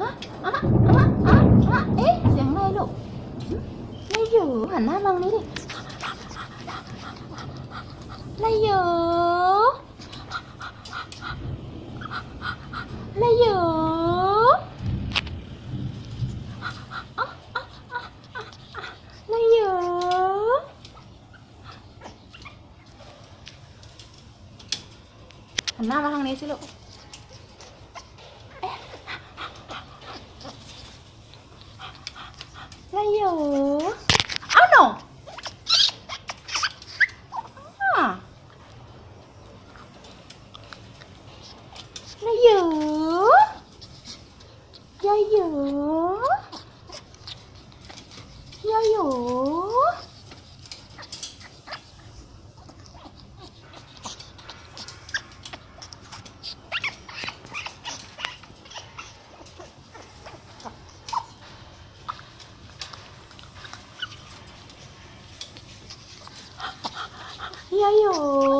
ฮะอะอะอะอะเอ๊ะเสียงอะไรลูกไม่อยู่หันหน้ามาทางนี้ดิไม่อยู่ไม่อยู่ไม่อยู่หันหน้ามาทางนี้สิลูก อะไรอยู่เอ้าหนูอะอะไรอยู่ยายอยู่ยายอยู่ ยายอยู่ลูก